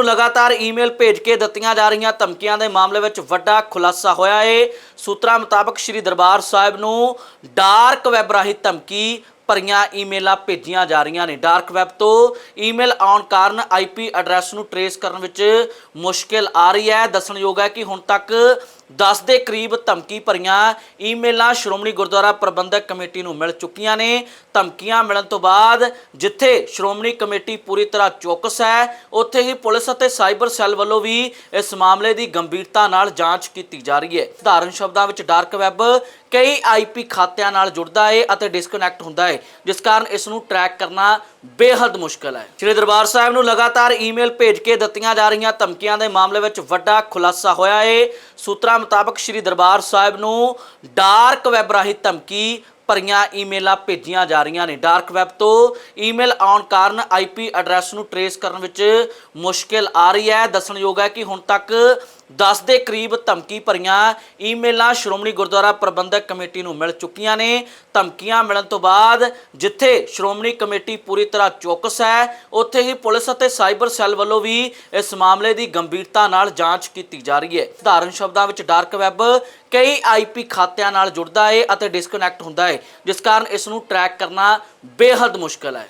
ਨੂੰ ਲਗਾਤਾਰ ਈਮੇਲ ਭੇਜ ਕੇ ਦਿੱਤੀਆਂ ਜਾ ਰਹੀਆਂ ਧਮਕੀਆਂ ਦੇ ਮਾਮਲੇ ਵਿੱਚ ਵੱਡਾ ਖੁਲਾਸਾ ਹੋਇਆ ਹੈ ਸੂਤਰਾਂ ਮੁਤਾਬਕ ਸ੍ਰੀ ਦਰਬਾਰ ਸਾਹਿਬ ਨੂੰ ਡਾਰਕ ਵੈਬ ਰਾਹੀਂ ਧਮਕੀ ਭਰੀਆਂ ਈਮੇਲਾਂ ਭੇਜੀਆਂ ਜਾ ਰਹੀਆਂ ਨੇ। ਡਾਰਕ ਵੈਬ ਤੋਂ ਈਮੇਲ ਆਉਣ ਕਾਰਨ ਆਈਪੀ ਐਡਰੈਸ ਨੂੰ ਟਰੇਸ ਕਰਨ ਵਿੱਚ ਮੁਸ਼ਕਿਲ ਆ ਰਹੀ ਹੈ। ਦੱਸਣਯੋਗ ਹੈ ਕਿ ਹੁਣ ਤੱਕ 10 ਦੇ ਕਰੀਬ ਧਮਕੀ ਭਰੀਆਂ ਈਮੇਲਾਂ ਸ਼੍ਰੋਮਣੀ ਗੁਰਦੁਆਰਾ ਪ੍ਰਬੰਧਕ ਕਮੇਟੀ ਨੂੰ ਮਿਲ ਚੁੱਕੀਆਂ ਨੇ। ਧਮਕੀਆਂ ਮਿਲਣ ਤੋਂ ਬਾਅਦ ਜਿੱਥੇ ਸ਼੍ਰੋਮਣੀ ਕਮੇਟੀ ਪੂਰੀ ਤਰ੍ਹਾਂ ਚੌਕਸ ਹੈ, ਉੱਥੇ ਹੀ ਪੁਲਿਸ ਅਤੇ ਸਾਈਬਰ ਸੈੱਲ ਵੱਲੋਂ ਵੀ ਇਸ ਮਾਮਲੇ ਦੀ ਗੰਭੀਰਤਾ ਨਾਲ ਜਾਂਚ ਕੀਤੀ ਜਾ ਰਹੀ ਹੈ। ਸਧਾਰਨ ਸ਼ਬਦਾਂ ਵਿੱਚ ਡਾਰਕ ਵੈਬ ਕਈ ਆਈਪੀ ਖਾਤਿਆਂ ਨਾਲ ਜੁੜਦਾ ਹੈ ਅਤੇ ਡਿਸਕਨੈਕਟ ਹੁੰਦਾ ਹੈ ਜਿਸ ਕਾਰਨ ਇਸ ਨੂੰ ਟਰੈਕ ਕਰਨਾ ਬੇਹੱਦ ਮੁਸ਼ਕਲ ਹੈ। ਸ੍ਰੀ ਦਰਬਾਰ ਸਾਹਿਬ ਨੂੰ ਲਗਾਤਾਰ ਈਮੇਲ ਭੇਜ ਕੇ ਦਿੱਤੀਆਂ ਜਾ ਰਹੀਆਂ ਧਮਕੀਆਂ ਦੇ ਮਾਮਲੇ ਵਿੱਚ ਵੱਡਾ ਖੁਲਾਸਾ ਹੋਇਆ ਹੈ ਸੂਤਰਾਂ ਮੁਤਾਬਕ ਸ੍ਰੀ ਦਰਬਾਰ ਸਾਹਿਬ ਨੂੰ ਡਾਰਕ ਵੈਬ ਰਾਹੀਂ ਧਮਕੀ ਭਰੀਆਂ ਈਮੇਲਾਂ ਭੇਜੀਆਂ ਜਾ ਰਹੀਆਂ ਨੇ। ਡਾਰਕ ਵੈਬ ਤੋਂ ਈਮੇਲ ਆਉਣ ਕਾਰਨ ਆਈਪੀ ਐਡਰੈਸ ਨੂੰ ਟਰੇਸ ਕਰਨ ਵਿੱਚ ਮੁਸ਼ਕਿਲ ਆ ਰਹੀ ਹੈ। ਦੱਸਣਯੋਗ ਹੈ ਕਿ ਹੁਣ ਤੱਕ 10 ਦੇ ਕਰੀਬ ਧਮਕੀ ਭਰੀਆਂ ਈਮੇਲਾਂ ਸ਼੍ਰੋਮਣੀ ਗੁਰਦੁਆਰਾ ਪ੍ਰਬੰਧਕ ਕਮੇਟੀ ਨੂੰ ਮਿਲ ਚੁੱਕੀਆਂ ਨੇ। ਧਮਕੀਆਂ ਮਿਲਣ ਤੋਂ ਬਾਅਦ ਜਿੱਥੇ ਸ਼੍ਰੋਮਣੀ ਕਮੇਟੀ ਪੂਰੀ ਤਰ੍ਹਾਂ ਚੌਕਸ ਹੈ, ਉੱਥੇ ਹੀ ਪੁਲਿਸ ਅਤੇ ਸਾਈਬਰ ਸੈੱਲ ਵੱਲੋਂ ਵੀ ਇਸ ਮਾਮਲੇ ਦੀ ਗੰਭੀਰਤਾ ਨਾਲ ਜਾਂਚ ਕੀਤੀ ਜਾ ਰਹੀ ਹੈ। ਸਧਾਰਨ ਸ਼ਬਦਾਂ ਵਿੱਚ ਡਾਰਕ ਵੈਬ ਕਈ ਆਈਪੀ ਖਾਤਿਆਂ ਨਾਲ ਜੁੜਦਾ ਹੈ ਅਤੇ ਡਿਸਕਨੈਕਟ ਹੁੰਦਾ ਹੈ ਜਿਸ ਕਾਰਨ ਇਸ ਨੂੰ ਟਰੈਕ ਕਰਨਾ ਬੇਹੱਦ ਮੁਸ਼ਕਲ ਹੈ।